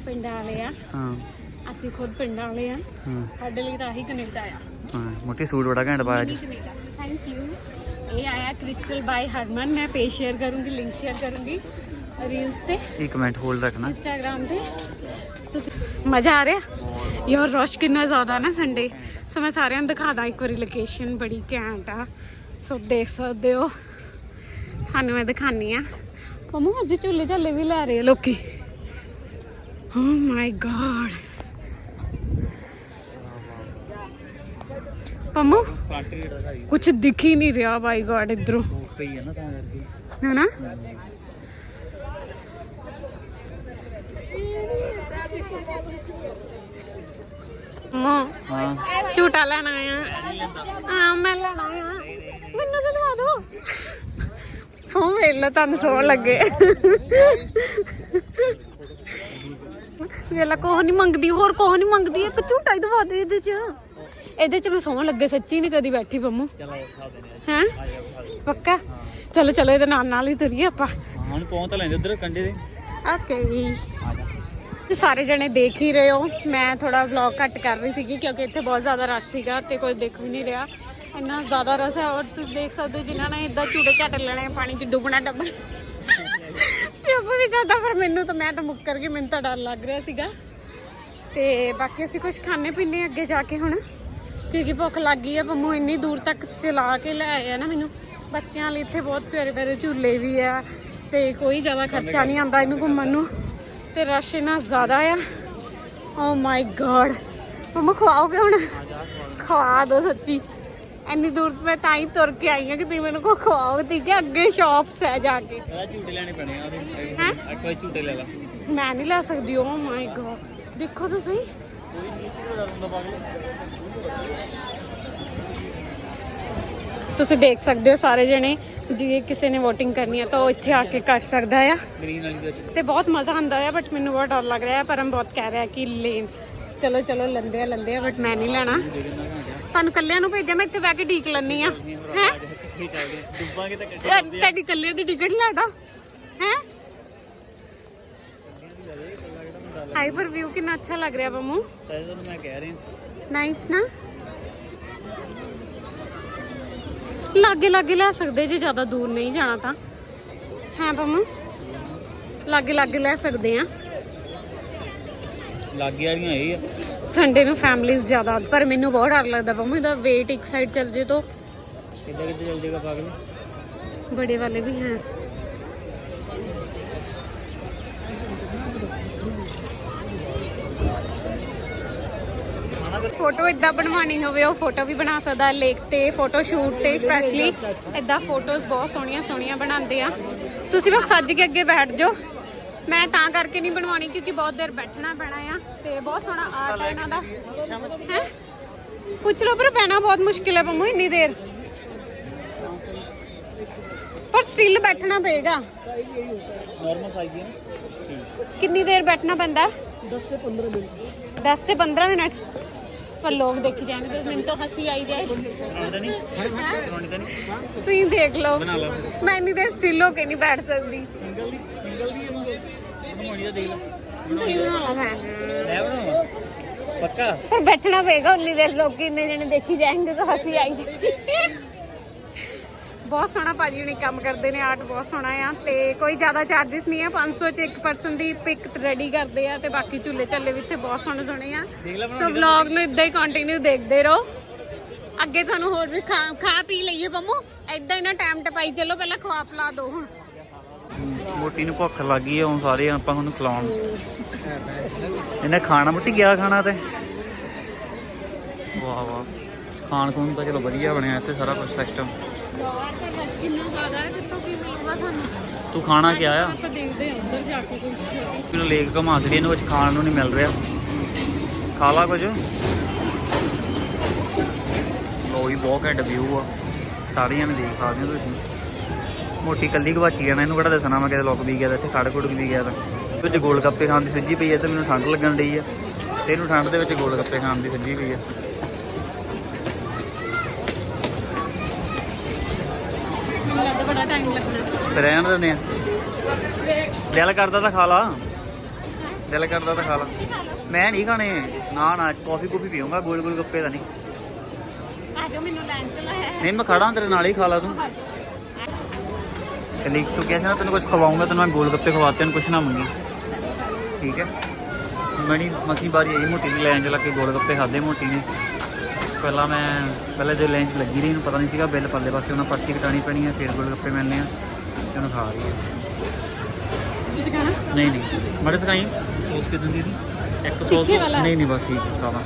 ਪਿੰਡਾਂ ਵਾਲੇ ਆ ਹਾਂ। ਅਸੀਂ ਖੁਦ ਪਿੰਡਾਂ ਵਾਲੇ ਆ। ਸਾਡੇ ਲਈ ਤਾਂ ਆਹੀ ਕੈਨੇਡਾ ਆ ਹਾਂ ਮੋਟੀ ਸੂਟ ਬੜਾ ਘੈਂਟ ਪਾਇਆ ਕੈਨੇਡਾ ਥੈਂਕ ਯੂ ਇਹ ਆਇਆ ਕ੍ਰਿਸਟਲ ਬਾਈ ਹਰਮਨ। ਮੈਂ ਪੇਜ ਸ਼ੇਅਰ ਕਰੂੰਗੀ ਲਿੰਕ ਸ਼ੇਅਰ ਕਰੂੰਗੀ ਰੀਲਸ ਤੇ। ਇੱਕ ਮਿੰਟ ਹੋਲਡ ਰੱਖਣਾ। ਇੰਸਟਾਗ੍ਰam ਤੇ। ਤੁਸੀਂ ਮਜ਼ਾ ਆ ਰਿਹਾ? ਯਾਰ ਰਸ਼ ਕਿੰਨਾ ਜ਼ਿਆਦਾ ਨਾ ਸੰਡੇ ਸੋ ਮੈਂ ਸਾਰਿਆਂ ਨੂੰ ਦਿਖਾਦਾ ਇੱਕ ਵਾਰੀ ਲੋਕੇਸ਼ਨ ਬੜੀ ਘੈਂਟ ਆ। ਸੋ ਦੇਖ ਸਕਦੇ ਹੋ। ਤੁਹਾਨੂੰ ਮੈਂ ਦਿਖਾਨੀ ਆ। ਪਮੂ ਅੱਜ ਝੂਲੇ ਝਾਲੇ ਵੀ ਲੈ ਰਹੇ ਲੋਕੀ। ਓ ਮਾਈ ਗॉड ਪਮੂ? ਕੁਝ ਦਿਖ ਹੀ ਨਹੀਂ ਰਿਹਾ ਬਾਈ ਗॉड ਇਧਰੋਂ। ਪਈ ਹੈ ਨਾ ਤਾਂ ਕਰਕੇ। ਹੈਨਾ ਮੋ ਹਾਂ। ਝੂਟਾ ਲੈਣਾ ਆ ਹਾਂ ਮੈਂ ਲੈਣਾ ਆ ਮੈਨੂੰ ਤਾਂ ਦਵਾ ਦੋ ਫੋਨ ਵੇਖ ਲਓ ਤੁਹਾਨੂੰ ਸੋਹਣ ਲੱਗੇ। ਵੇਲਾ ਕੋਹ ਨਹੀਂ ਮੰਗਦੀ ਹੋਰ ਕੋਹ ਨਹੀਂ ਮੰਗਦੀ ਇੱਕ ਝੂਟਾ ਹੀ ਦਵਾ ਦੇ ਇਹਦੇ ਚ। ਇਹਦੇ ਚ ਮੈਂ ਸੋਹਣ ਲੱਗੇ ਸੱਚੀ ਨਹੀਂ ਕਦੀ ਬੈਠੀ ਪੰਮੂ। ਚਲੋ ਹੈਂ? ਪੱਕਾ? ਚਲੋ ਚਲੋ ਇਹਦੇ ਨਾਲ ਨਾਲ ਹੀ ਤੁਰੀਏ ਆਪਾਂ। ਹਾਂ ਹੁਣ ਪਹੁੰਚ ਲੈਂਦੇ ਉਧਰ ਕੰਡੇ ਦੇ ਓਕੇ ਸਾਰੇ ਜਣੇ ਦੇਖ ਹੀ ਰਹੇ ਹੋ। ਮੈਂ ਥੋੜਾ ਵਲੌਗ ਘੱਟ ਕਰ ਰਹੀ ਸੀਗੀ ਕਿਉਂਕਿ ਇੱਥੇ ਬਹੁਤ ਜ਼ਿਆਦਾ ਰਸ਼ ਸੀਗਾ ਤੇ ਕੋਈ ਦੇਖ ਵੀ ਨਹੀਂ ਰਿਹਾ। ਇੰਨਾ ਜ਼ਿਆਦਾ ਰਸ਼ ਹੈ ਔਰ ਤੁਸੀਂ ਦੇਖ ਸਕਦੇ ਹੋ ਜਿਨ੍ਹਾਂ ਨੇ ਇਦਾਂ ਝੂਟੇ ਝਾਟੇ ਲੈਣੇ ਪਾਣੀ 'ਚ ਡੁੱਬਣਾ ਡੱਬਣਾ। ਚੁੱਪ ਵੀ ਕਰਦਾ ਪਰ ਮੈਨੂੰ ਤਾਂ ਮੈਂ ਤਾਂ ਮੁੱਕਰ ਗਈ ਮੈਨੂੰ ਤਾਂ ਡਰ ਲੱਗ ਰਿਹਾ ਸੀਗਾ। ਤੇ ਬਾਕੀ ਅਸੀਂ ਕੁਝ ਖਾਣੇ ਪੀਣੇ ਅੱਗੇ ਜਾ ਕੇ ਹੁਣ। ਕਿਉਂਕਿ ਭੁੱਖ ਲੱਗ ਗਈ ਹੈ ਪੰਮੂ ਇੰਨੀ ਦੂਰ ਤੱਕ ਚਲਾ ਕੇ ਲੈ ਆਇਆ ਨਾ ਮੈਨੂੰ। ਬੱਚਿਆਂ ਲਈ ਇੱਥੇ ਬਹੁਤ ਪਿਆਰੇ ਪਿਆਰੇ ਝੂਲੇ ਵੀ ਆ ਤੇ ਕੋਈ ਜ਼ਿਆਦਾ ਖਰਚਾ ਨਹੀਂ ਆਉਂਦਾ ਇਹਨੂੰ ਘੁੰਮਣ ਨੂੰ। ਤੇ ਰਸ਼ ਇਹਨਾਂ ਜ਼ਿਆਦਾ ਆ। ਓ ਮਾਈ ਗॉड ਮੰਮਾ ਖਵਾਓਗੇ ਹੁਣ? ਖਵਾ ਦੋ ਸੱਚੀ। ਇੰਨੀ ਦੂਰ ਮੈਂ ਤਾਂ ਹੀ ਤੁਰ ਕੇ ਆਈ ਹਾਂ ਕਿ ਤੁਸੀਂ ਮੈਨੂੰ ਕੋ ਖਵਾਓ ਠੀਕ ਹੈ ਅੱਗੇ ਸ਼ਾਪਸ ਹੈ ਜਾ ਕੇ। ਆ ਝੂਟੇ ਲੈਣੇ ਪੈਣੇ ਆ ਉਹਦੇ ਵਾਰ ਝੂਟੇ ਲੈ ਲਾ। ਮੈਂ ਨਹੀਂ ਲੈ ਸਕਦੀ। ਓ ਮਾਈ ਗॉड ਦੇਖੋ ਤੁਸੀਂ। ਤੁਸੀਂ ਦੇਖ ਸਕਦੇ ਹੋ ਸਾਰੇ ਜਣੇ ਜੇ ਕਿਸੇ ਨੇ VOTING ਕਰਨੀ ਹੈ ਤਾਂ ਉਹ ਇੱਥੇ ਆ ਕੇ ਕਰ ਸਕਦਾ ਆ। ਤੇ ਬਹੁਤ ਮਜ਼ਾ ਆਉਂਦਾ ਹੈ ਬਟ ਮੈਨੂੰ ਬਹੁਤ ਡਰ ਲੱਗ ਰਿਹਾ ਹੈ ਪਰਮ ਬਹੁਤ ਕਹਿ ਰਿਹਾ ਕਿ ਲੈਣ ਚਲੋ ਚਲੋ ਲੰਦੇ ਆ ਲੰਦੇ ਆ ਬਟ ਮੈਂ ਨਹੀਂ ਲੈਣਾ। ਤੁਹਾਨੂੰ ਕੱਲਿਆਂ ਨੂੰ ਭੇਜਿਆ ਮੈਂ ਇੱਥੇ ਬਹਿ ਕੇ ਢੀਕ ਲੈਣੀ ਆ। ਹੈ? ਤੁਹਾਡੀ ਕੱਲਿਆਂ ਦੀ ਟਿਕਟ ਲੈਦਾ ਹੈ? ਹਾਈਪਰ ਵਿਊ ਕਿੰਨਾ ਅੱਛਾ ਲੱਗ ਰਿਹਾ ਬੰਮੂ? ਤਾਂ ਤੁਹਾਨੂੰ ਮੈਂ ਕਹਿ ਰਿਹਾ ਨਾਈਸ ਨਾ? ਲਾਗੇ ਲਾਗੇ ਲੈ ਸਕਦੇ ਜੇ ਜ਼ਿਆਦਾ ਦੂਰ ਨਹੀਂ ਜਾਣਾ ਤਾਂ। ਹੈ ਪਮਾ? ਲਾਗੇ ਲਾਗੇ ਲੈ ਸਕਦੇ ਆ। ਲਾਗੇ ਵਾਲੀਆਂ ਇਹ ਆ। ਸੰਡੇ ਨੂੰ ਫੈਮਲੀਜ਼ ਜ਼ਿਆਦਾ ਪਰ ਮੈਨੂੰ ਬਹੁਤ ਡਰ ਲੱਗਦਾ ਪਮਾ ਇਹਦਾ weight ਇੱਕ ਸਾਈਡ ਚੱਲ ਜੇ ਤਾਂ। ਕਿੱਦਾਂ ਕਿੱਦਾਂ ਚੱਲ ਜੇਗਾ ਪਾਗਲ? ਬੜੇ ਵਾਲੇ ਵੀ ਹੈ। ਫੋਟੋ ਇਦਾਂ ਬਣਵਾਣੀ ਹੋਵੇ, ਉਹ ਫੋਟੋ ਵੀ ਬਣਾ ਸਕਦਾ ਲੇਕ ਤੇ ਫੋਟੋ ਸ਼ੂਟ ਤੇ ਸਪੈਸ਼ਲੀ ਇਦਾਂ ਫੋਟੋਜ਼ ਬਹੁਤ ਸੋਹਣੀਆਂ ਸੋਹਣੀਆਂ ਬਣਾਉਂਦੇ ਆ। ਤੁਸੀਂ ਬਸ ਸੱਜ ਕੇ ਅੱਗੇ ਬੈਠ ਜਾਓ। ਮੈਂ ਤਾਂ ਕਰਕੇ ਨਹੀਂ ਬਣਵਾਣੀ ਕਿਉਂਕਿ ਬਹੁਤ ਦੇਰ ਬੈਠਣਾ ਪੈਣਾ ਆ, ਤੇ ਬਹੁਤ ਸੋਹਣਾ ਆਰਟ ਹੈ ਇਹਨਾਂ ਦਾ। ਹੈ? ਪੁੱਛ ਲਓ ਪਰ ਬਹਿਣਾ ਬਹੁਤ ਮੁਸ਼ਕਿਲ ਹੈ ਪੰਮੂ, ਇੰਨੀ ਦੇਰ। ਪਰ ਸਟਿਲ ਬੈਠਣਾ ਪਏਗਾ। ਨਾਰਮਲ ਸਾਈਜ਼ ਦੀ ਕਿੰਨੀ ਦੇਰ ਬੈਠਣਾ ਪੈਂਦਾ? 10 ਸੇ 15 ਮਿੰਟ। 10 ਸੇ 15 ਮਿੰਟ? ਪਰ ਲੋਕ ਦੇਖੀ ਜਾਣਗੇ ਤੇ ਮੈਨੂੰ ਤਾਂ ਹੱਸੀ ਆਈ ਜਾਏ। ਤੁਸੀਂ ਦੇਖ ਲਓ। ਮੈਂ ਇੰਨੀ ਦੇਰ ਸਟਿਲ ਹੋ ਕੇ ਨਹੀਂ ਬੈਠ ਸਕਦੀ। ਸਿੰਗਲ ਦੀ ਸਿੰਗਲ ਦੀ ਬਣਾਉਣੀ ਤਾਂ ਦੇਖ ਲੈ। ਤੁਸੀਂ ਬਣਾ ਲਓ ਮੈਂ। ਲੈ ਬਣਾਵਾ ਪੱਕਾ? ਪਰ ਬੈਠਣਾ ਪਏਗਾ ਉਨੀ ਦੇਰ ਲੋਕ ਇੰਨੇ ਜਣੇ ਦੇਖੀ ਜਾਣਗੇ ਤਾਂ ਹੱਸੀ ਆਈ ਬਹੁਤ ਸੋਹਣਾ ਭਾਜੀ ਹੁਣੀ ਕੰਮ ਕਰਦੇ ਨੇ ਆਰਟ ਬਹੁਤ ਸੋਹਣਾ ਆ ਤੇ ਕੋਈ ਜ਼ਿਆਦਾ ਚਾਰजेस ਨਹੀਂ ਆ 500 ਚ ਇੱਕ ਪਰਸਨ ਦੀ ਪਿਕ ਰੈਡੀ ਕਰਦੇ ਆ ਤੇ ਬਾਕੀ ਝੂਲੇ ਝੱਲੇ ਵੀ ਇੱਥੇ ਬਹੁਤ ਸੋਹਣੇ ਸੋਹਣੇ ਆ। ਸੋ ਵਲੌਗ ਨੂੰ ਇਦਾਂ ਹੀ ਕੰਟੀਨਿਊ ਦੇਖਦੇ ਰਹੋ। ਅੱਗੇ ਤੁਹਾਨੂੰ ਹੋਰ ਵੀ ਖਾ ਖਾ ਪੀ ਲਈਏ ਪੰਮੂ। ਇਦਾਂ ਹੀ ਨਾ ਟਾਈਮ ਟਪਾਈ ਚੱਲੋ ਪਹਿਲਾਂ ਖਵਾ ਪਿਲਾ ਦੋ ਹੁਣ। ਮੋਟੀ ਨੂੰ ਭੁੱਖ ਲੱਗ ਹੈ ਹੁਣ ਸਾਰੇ ਆਪਾਂ ਉਹਨੂੰ ਖਿਲਾਉਣ। ਇਹਨੇ ਖਾਣਾ ਮੋਟੀ ਗਿਆ ਖਾਣਾ ਤੇ। ਵਾਹ ਵਾਹ। ਖਾਣ ਖੂਣ ਤਾਂ ਚਲੋ ਵਧੀਆ ਬਣਿਆ ਇੱਥੇ ਸਾਰਾ ਕੁਝ ਸਿਸਟਮ ਯਾਰ ਤਾਂ ਰਸ਼ ਕਿੰਨਾ ਜ਼ਿਆਦਾ ਹੈ ਕਿੱਥੋਂ ਕੀ ਮਿਲੂਗਾ ਸਾਨੂੰ? ਤੂੰ ਖਾਣਾ ਕੀ ਆਇਆ ਆਪਾਂ ਦੇਖਦੇ ਹਾਂ ਉੱਧਰ ਜਾ ਕੇ ਕੁਝ ਮੈਨੂੰ ਲੇਕ ਘੁਮਾ ਕੇ ਇਹਨੂੰ ਕੁਝ ਖਾਣ ਨੂੰ ਨਹੀਂ ਮਿਲ ਰਿਹਾ। ਖਾ ਲਾ ਕੁਝ ਲੋ ਵੀ ਬਹੁਤ ਘੱਟ ਵਿਊ ਆ। ਸਾਰੀਆਂ ਨੇ ਦੇਖ ਸਕਦੇ ਹੋ ਤੁਸੀਂ। ਮੋਟੀ ਕੱਲੀ ਗਵਾਚੀ ਜਾਣਾ ਇਹਨੂੰ ਕਿਹੜਾ ਦੱਸਣਾ ਮੈਂ ਕਿਤੇ ਲੋਕ ਵੀ ਗਿਆ ਤਾਂ ਇੱਥੇ ਖੜ ਖੁੜ ਵੀ ਗਿਆ ਤਾਂ। ਵਿੱਚ ਗੋਲ ਗੱਪੇ ਖਾਣ ਦੀ ਸੱਜੀ ਪਈ ਹੈ ਤੇ ਮੈਨੂੰ ਠੰਡ ਲੱਗਣ ਡਈ ਆ। ਤੇ ਇਹਨੂੰ ਠੰਡ ਦੇ ਵਿੱਚ ਗੋਲ ਗੱਪੇ ਖਾਣ ਦੀ ਸੱਜੀ ਪਈ ਆ। ਲੱਗਦਾ ਬੜਾ ਟਾਈਮ ਲੱਗਣਾ ਤੇ ਰਹਿਣ ਦਿੰਦੇ ਆ। ਦਿਲ ਕਰਦਾ ਤਾਂ ਖਾ ਲਾ। ਦਿਲ ਕਰਦਾ ਤਾਂ ਖਾ ਲਾ। ਮੈਂ ਨਹੀਂ ਖਾਣੇ। ਨਾ ਨਾ ਕਾਫੀ ਕੂਫੀ ਪੀਊਂਗਾ ਗੋਲ ਗੋਲ ਗੱਪੇ ਤਾਂ ਨਹੀਂ। ਆ ਜਾਓ ਮੈਨੂੰ ਲੈਣ ਚਲਾ ਹੈ ਨਹੀਂ ਮੈਂ ਖੜਾ ਤੇਰੇ ਨਾਲ ਹੀ ਖਾ ਲਾ ਤੂੰ। ਕਲੀ ਤੂੰ ਕਿਹਾ ਸੀ ਨਾ ਤੈਨੂੰ ਕੁਝ ਖਵਾਉਂਗਾ ਤੈਨੂੰ ਮੈਂ ਗੋਲ ਗੱਪੇ ਖਵਾਤੇ ਤੈਨੂੰ ਕੁਛ ਨਾ ਮੰਗੀ। ਠੀਕ ਹੈ। ਮਣੀ ਮਸੀ ਬਾਰੀ ਆਈ ਮੋਟੀ ਦੀ ਲੈਣ ਚ ਲੱਗ ਕੇ ਗੋਲ ਗੱਪੇ ਖਾਦੇ ਮੋਟੀ ਨੇ ਪਹਿਲਾਂ ਮੈਂ ਪਹਿਲੇ ਜੇ ਲੈਣ ਚ ਲੱਗੀ ਰਹੀ ਨੂੰ ਪਤਾ ਨਹੀਂ ਸੀਗਾ ਬਿੱਲ ਪੱਲੇ ਪਾਸੇ ਉਹਨਾਂ ਪਰਚੀ ਕਟਾਣੀ ਪੈਣੀ ਹੈ ਫਿਰ ਗੋਲ ਗੱਪੇ ਮਿਲਨੇ ਆ ਤੇ ਉਹਨੂੰ ਖਾ ਰਹੀ ਹੈ ਤੁਸੀਂ ਕਹਣਾ ਨਹੀਂ ਨਹੀਂ। ਮੜੇ ਤਕਾਈ ਸੌਸ ਕਿਦਾਂ ਦੀ ਦੀ ਇੱਕ ਸੌਸ? ਨਹੀਂ ਨਹੀਂ ਬਸ ਠੀਕ ਹੈ ਖਾ ਲਾ।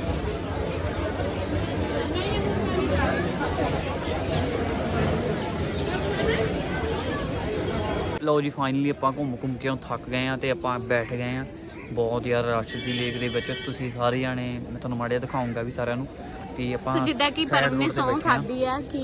ਲਓ ਜੀ ਫਾਈਨਲੀ ਆਪਾਂ ਘੁੰਮ ਘੁੰਮ ਕੇ ਥੱਕ ਗਏ ਆ ਤੇ ਆਪਾਂ ਬੈਠ ਗਏ ਆ। ਬਹੁਤ ਯਾਰ ਰਸ਼ ਦੀ ਲੇਕ ਦੇ ਵਿੱਚ। ਤੁਸੀਂ ਸਾਰੇ ਜਾਣੇ ਮੈਂ ਤੁਹਾਨੂੰ ਮਾੜਿਆ ਦਿਖਾਉਂਗਾ ਵੀ ਸਾਰਿਆਂ ਨੂੰ। ਤੇ ਆਪਾਂ ਸੋ ਜਿੱਦਾਂ ਕਿ ਪਰਮ ਨੇ ਸੌਂ। ਖਾਦੀ ਆ ਕਿ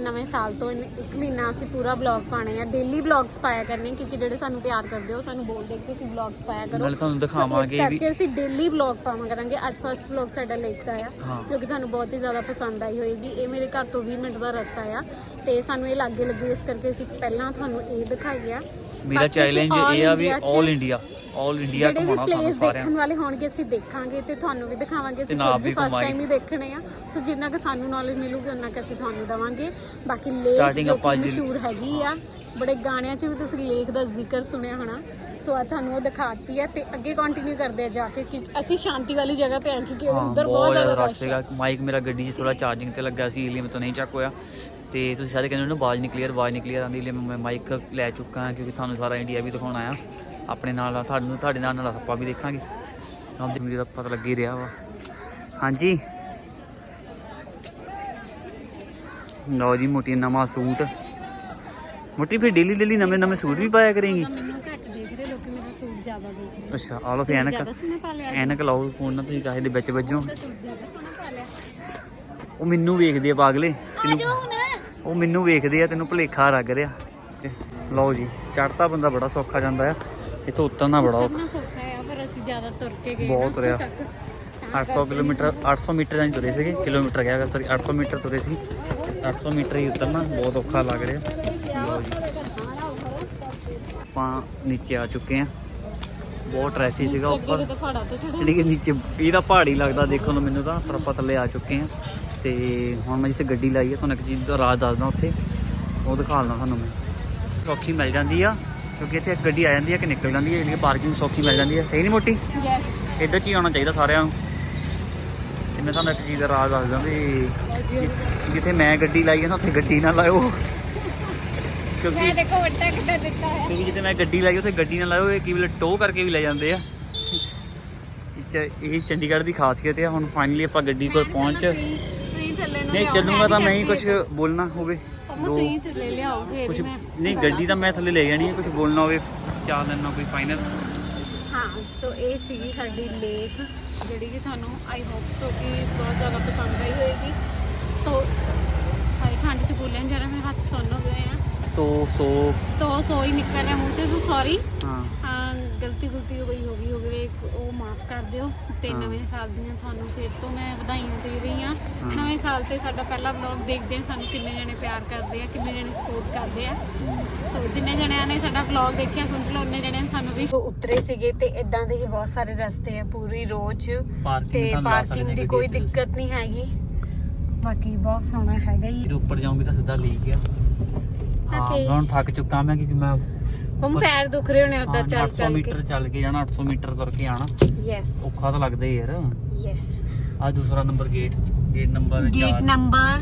ਨਵੇਂ ਸਾਲ ਤੋਂ ਇੱਕ ਮਹੀਨਾ ਅਸੀਂ ਪੂਰਾ ਵਲੌਗ ਪਾਣੇ ਆ। ਡੇਲੀ ਵਲੌਗਸ ਪਾਇਆ ਕਰਨੇ ਕਿਉਂਕਿ ਜਿਹੜੇ ਸਾਨੂੰ ਪਿਆਰ ਕਰਦੇ ਹੋ ਸਾਨੂੰ ਬੋਲਦੇ ਕਿ ਤੁਸੀਂ ਵਲੌਗਸ ਪਾਇਆ ਕਰੋ। ਨਾਲੇ ਤੁਹਾਨੂੰ ਦਿਖਾਵਾਂਗੇ ਵੀ ਕਰਕੇ ਅਸੀਂ ਡੇਲੀ ਵਲੌਗ ਪਾਵਾਂ ਕਰਾਂਗੇ। ਅੱਜ ਫਰਸਟ ਵਲੌਗ ਸਾਡਾ ਲੇਕ ਦਾ ਆ ਹਾਂ। ਕਿਉਂਕਿ ਤੁਹਾਨੂੰ ਬਹੁਤ ਹੀ ਜ਼ਿਆਦਾ ਪਸੰਦ ਆਈ ਹੋਏਗੀ। ਇਹ ਮੇਰੇ ਘਰ ਤੋਂ 20 ਮਿੰਟ ਦਾ ਰਸਤਾ ਆ ਤੇ ਸਾਨੂੰ ਇਹ ਲਾਗੇ ਲੱਗੇ ਇਸ ਕਰਕੇ ਅਸੀਂ ਪਹਿਲਾਂ ਤੁਹਾਨੂੰ ਇਹ ਦਿਖਾਈ ਆ। ਮੇਰਾ ਅਸੀਂ ਚੈਲੰਜ ਇਹ ਆ ਵੀ 올 ਇੰਡੀਆ 올 ਇੰਡੀਆ ਜਿਹੜੇ ਵੀ ਘੁਮਾਉਣਾ ਤੁਹਾਨੂੰ ਪਲੇਸ ਸਾਰਿਆਂ ਦੇਖਣ ਵਾਲੇ ਹੋਣਗੇ ਅਸੀਂ ਦੇਖਾਂਗੇ ਤੇ ਤੁਹਾਨੂੰ ਵੀ ਦਿਖਾਵਾਂਗੇ। ਅਸੀਂ ਖੁਦ ਵੀ ਵੀ ਫਸਟ ਘੁਮਾਈ। ਟਾਈਮ ਹੀ ਦੇਖਣੇ ਆ। ਸੋ ਜਿੰਨਾ ਕਿ ਸਾਨੂੰ ਨੌਲੇਜ ਮਿਲੂਗੀ ਉਹਨਾਂ ਕਿ ਅਸੀਂ ਤੁਹਾਨੂੰ ਦਵਾਂਗੇ। ਬਾਕੀ Starting ਜੋ ਆਪਾਂ ਕਿ ਅੱਜ- ਮਸ਼ਹੂਰ ਹੈਗੀ ਆ ਬੜੇ ਗਾਣਿਆਂ 'ਚ ਵੀ ਤੁਸੀਂ ਲੇਕ ਦਾ ਜ਼ਿਕਰ ਸੁਣਿਆ ਹੋਣਾ। ਸੋ ਆ ਤੁਹਾਨੂੰ ਉਹ ਦਿਖਾਤੀ ਆ ਤੇ ਅੱਗੇ ਕੰਟੀਨਿਊ ਕਰਦੇ ਆ ਜਾ ਕੇ ਕਿ ਅਸੀਂ ਸ਼ਾਂਤੀ ਵਾਲੀ ਜਗ੍ਹਾ ਤੇ ਆਂ ਕਿਉਂਕਿ ਹਾਂ ਉਧਰ ਬਹੁਤ ਜ਼ਿਆਦਾ ਰਸ਼ ਸੀਗਾ। ਮਾਈਕ ਮੇਰਾ ਗੱਡੀ 'ਚ ਥੋੜਾ ਚਾਰਜਿੰਗ ਤੇ ਲੱਗਾ ਸੀ ਇਸ ਲਈ ਮੈਂ ਤੋਂ ਨਹੀਂ ਚੱਕ ਹੋਇਆ। ਤੇ ਤੁਸੀਂ ਸਾਰੇ ਕਹਿੰਦੇ ਹੋ ਨਾ ਆਵਾਜ਼ ਨਹੀਂ ਕਲੀਅਰ ਆਵਾਜ਼ ਨਹੀਂ ਕਲੀਅਰ ਆਉਂਦੀ ਇਸ ਲਈ ਮੈਂ ਮਾਈਕ ਲੈ ਚੁੱਕਾ ਹਾਂ ਕਿਉਂਕਿ ਤੁਹਾਨੂੰ ਸਾਰਾ ਇੰਡੀਆ ਵੀ ਦਿਖਾਉਣਾ ਆ। ਆਪਣੇ ਨਾਲ ਤੁਹਾਨੂੰ ਤੁਹਾਡੇ ਨਾਲ ਨਾਲ ਆਪਾਂ ਵੀ ਦੇਖਾਂਗੇ। ਆਪ ਦੀ ਦਾ ਪਤਾ ਲੱਗ ਹੀ ਰਿਹਾ ਵਾ। ਹਾਂਜੀ। ਲਓ ਜੀ ਮੋਟੀ ਨਵਾਂ ਸੂਟ। ਮੋਟੀ ਫਿਰ ਡੇਲੀ ਡੇਲੀ ਨਵੇਂ ਨਵੇਂ ਸੂਟ ਵੀ ਪਾਇਆ ਕਰੇਂਗੀ? ਮੈਨੂੰ ਘੱਟ ਦੇਖ ਰਹੇ ਲੋਕੀ ਮੇਰਾ ਸੂਟ ਜ਼ਿਆਦਾ ਦੇਖ ਰਹੇ। ਅੱਛਾ ਆ ਸੂਟ ਐਨਕ ਜ਼ਿਆਦਾ ਸੋਹਣਾ ਪਾ ਲਿਆ। ਐਨਕ ਲਾਓ ਫੋਨ ਨਾਲ ਤੁਸੀਂ ਕਾਹੇ ਦੇ ਵਿੱਚ ਵੱਜੋ। ਉਹ ਮੈਨੂੰ ਵੇਖਦੇ ਆ ਪਾਗਲੇ। ਉਹ ਮੈਨੂੰ ਵੇਖਦੇ ਆ ਤੈਨੂੰ ਭੁਲੇਖਾ ਲੱਗ ਰਿਹਾ। ਤੇ ਲਓ ਜੀ ਚੜਤਾ ਬੰਦਾ ਬੜਾ ਸੌਖਾ ਜਾਂਦਾ ਆ। ਇੱਥੋਂ ਉਤਰਨਾ ਬੜਾ ਔਖਾ। ਕਰਨਾ ਸੌਖਾ ਆ ਪਰ ਅਸੀਂ ਜ਼ਿਆਦਾ ਤੁਰ ਕੇ ਗਏ ਬਹੁਤ ਤੁਰਿਆ। ਉੱਥੇ ਤੱਕ। 800 ਕਿਲੋਮੀਟਰ 800 ਮੀਟਰ ਜਾਂ ਤੁਰੇ ਸੀਗੇ ਕਿਲੋਮੀਟਰ ਗਿਆ ਸੌਰੀ 800 ਮੀਟਰ ਤੁਰੇ ਸੀ। 800 ਮੀਟਰ ਹੀ ਉਤਰਨਾ ਬਹੁਤ ਔਖਾ ਲੱਗ ਰਿਹਾ। ਆਪਾਂ ਨੀਚੇ ਆ ਚੁੱਕੇ ਆ ਬਹੁਤ ਟ੍ਰੈਫਿਕ ਸੀਗਾ ਉੱਪਰ। ਤੇ ਪਹਾੜਾਂ ਤੇ ਚੜ੍ਹੇ ਜਿਹੜੀ ਕਿ ਨੀਚੇ ਇਹਦਾ ਪਹਾੜੀ ਲੱਗਦਾ ਦੇਖਣ ਨੂੰ ਮੈਨੂੰ ਤਾਂ ਪਰ ਆਪਾਂ ਥੱਲੇ ਆ ਚੁੱਕੇ ਆ ਤੇ ਹੁਣ ਮੈਂ ਜਿੱਥੇ ਗੱਡੀ ਲਾਈ ਆ ਤੁਹਾਨੂੰ ਇੱਕ ਚੀਜ਼ ਦਾ ਰਾਜ ਦੱਸਦਾ ਉੱਥੇ। ਉਹ ਦਿਖਾਉਣਾ ਤੁਹਾਨੂੰ ਮੈਂ। ਸੌਖੀ ਮਿਲ ਜਾਂਦੀ ਆ। ਕਿਉਂਕਿ ਇੱਥੇ ਇੱਕ ਗੱਡੀ ਆ ਜਾਂਦੀ ਹੈ ਕਿ ਨਿਕਲ ਜਾਂਦੀ ਹੈ ਜਿਹੜੀ ਪਾਰਕਿੰਗ ਸੌਖੀ ਮਿਲ ਜਾਂਦੀ ਹੈ। ਸਹੀ ਨਹੀਂ ਮੋਟੀ? ਯੈਸ ਇੱਧਰ 'ਚ ਹੀ ਆਉਣਾ ਚਾਹੀਦਾ ਸਾਰਿਆਂ ਨੂੰ? ਤੇ ਮੈਂ ਤੁਹਾਨੂੰ ਇੱਕ ਚੀਜ਼ ਦਾ ਰਾਜ਼ ਦੱਸਦਾ ਵੀ ਜਿ- ਜਿੱਥੇ ਮੈਂ ਗੱਡੀ ਲਾਈ ਹੈ ਨਾ ਉੱਥੇ ਗੱਡੀ ਨਾ ਲਾਇਓ। ਕਿਉਂਕਿ ਦੇਖੋ ਵੱਡਾ ਕਿੱਦਾਂ ਦਿੱਤਾ ਹੈ ਕਿਉਂਕਿ ਜਿੱਥੇ ਮੈਂ ਗੱਡੀ ਲਾਈ ਉੱਥੇ ਗੱਡੀ ਨਾ ਲਾਇਓ ਇਹ ਕੀ ਵੇਲੇ ਟੋ ਕਰਕੇ ਵੀ ਲੈ ਜਾਂਦੇ ਆ। ਇਹ ਚ- ਇਹ ਚੰਡੀਗੜ੍ਹ ਦੀ ਖਾਸੀਅਤ ਹੈ ਹੁਣ ਫਾਈਨਲੀ ਆਪਾਂ ਗੱਡੀ ਕੋਲ ਪਹੁੰਚ ਤੁਸੀਂ ਥੱਲੇ ਨੂੰ ਨਹੀਂ ਚੱਲੂਗਾ ਮੈਂ ਤਾਂ ਮੈਂ ਹੀ ਕੁਝ ਬੋਲਣਾ ਹੋਵੇ। ਤੁਸੀਂ ਥੱਲੇ ਕੁਝ ਮੈਂ ਨਹੀਂ ਗੱਡੀ ਤਾਂ ਮੈਂ ਥੱਲੇ ਲੈ ਜਾਣੀ ਹੈ ਕੁਝ ਬੋਲਣਾ ਹੋਵੇ ਦਿਨ ਨਾਲ ਕੋਈ ਫਾਈਨਲ ਹਾਂ ਤੋ ਇਹ ਸੀਗੀ ਸਾਡੀ ਲੇਕ ਜਿਹੜੀ ਕਿ ਤੁਹਾਨੂੰ ਆਈ ਹੋਪ ਸੋ ਕਿ ਬਹੁਤ ਜ਼ਿਆਦਾ ਪਸੰਦ ਆਈ ਹੋਏਗੀ। ਤੋ ਹਾਈ ਠੰਡ ਚ ਬੋਲਿਆ ਜਰਾ ਮੇਰੇ ਹੱਥ ਸੁੰਨ ਹੋ ਗਏ। ਆ ਤੋ ਸੋ ਤੋ ਸੋ ਹੀ ਨਿਕਲ ਰਿਹਾ ਮੂੰਹ ਤੇ ਸੋ ਸੌਰੀ ਹਾਂ। ਹਾਂ ਗਲਤੀ ਗੁਲਤੀ ਹੋ ਗਈ ਹੋ ਗਈ ਹੋਵੇ ਉਹ ਮਾਫ ਕਰ ਦਿਓ ਤੇ ਹਾਂ। ਨਵੇਂ ਸਾਲ ਦੀਆਂ ਤੁਹਾਨੂੰ ਫਿਰ ਤੋਂ ਮੈਂ ਵਧਾਈਆਂ ਦੇ ਰਹੀ ਹਾਂ। ਹਾਂ। ਨਵੇਂ ਸਾਲ ਤੇ ਸਾਡਾ ਪਹਿਲਾ ਵਲੌਗ ਦੇਖਦੇ ਆ ਸਾਨੂੰ ਕਿੰਨੇ ਜਣੇ ਪਿਆਰ ਕਰਦੇ ਆ ਕਿੰਨੇ ਜਣੇ ਸਪੋਰਟ ਕਰਦੇ ਆ। ਸੋ ਜਿੰਨੇ ਜਣਿਆਂ ਨੇ ਸਾਡਾ ਵਲੌਗ ਦੇਖਿਆ ਸੁਣ ਲਓ ਉਹਨੇ ਜਣਿਆਂ ਨੇ ਸਾਨੂੰ ਵੀ ਉਤਰੇ ਸੀਗੇ ਤੇ ਇਦਾਂ ਦੇ ਹੀ ਬਹੁਤ ਸਾਰੇ ਰਸਤੇ ਆ ਪੂਰੀ ਰੋਜ਼। ਪਾਰਕਿੰਗ ਤੇ ਤੁਹਾਨੂੰ ਦੱਸ ਪਾਰਕਿੰਗ ਸਕਦੇ ਦੀ ਨੇ ਕੋਈ ਦਿੱਕਤ ਨਹੀਂ ਹੈਗੀ। ਬਾਕੀ ਬਹੁਤ ਸੋਹਣਾ ਹੈਗਾ ਹੀ ਉੱਪਰ ਜਾਊਂਗੀ ਤਾਂ ਸਿੱਧਾ ਲੀਕ ਆ। ਹਾਂ Okay. ਮੈਂ ਹੁਣ ਥੱਕ ਚੁੱਕਾ ਮੈਂ ਕਿਉਂਕਿ ਮੈਂ ਹਮ ਪੈਰ ਦੁਖ ਰਹੇ ਹੋਣੇ ਉਦਾਂ ਹਾਂ, ਚੱਲ 800 ਚੱਲ ਕੇ। ਮੀਟਰ ਚੱਲ ਕੇ ਜਾਣਾ 800 ਮੀਟਰ ਤੁਰ ਕੇ ਆਣਾ। ਯੈਸ ਔਖਾ ਤਾਂ ਲੱਗਦਾ ਹੀ ਯਾਰ। ਯੈਸ ਆ ਦੂਸਰਾ number gate gate number 4 gate number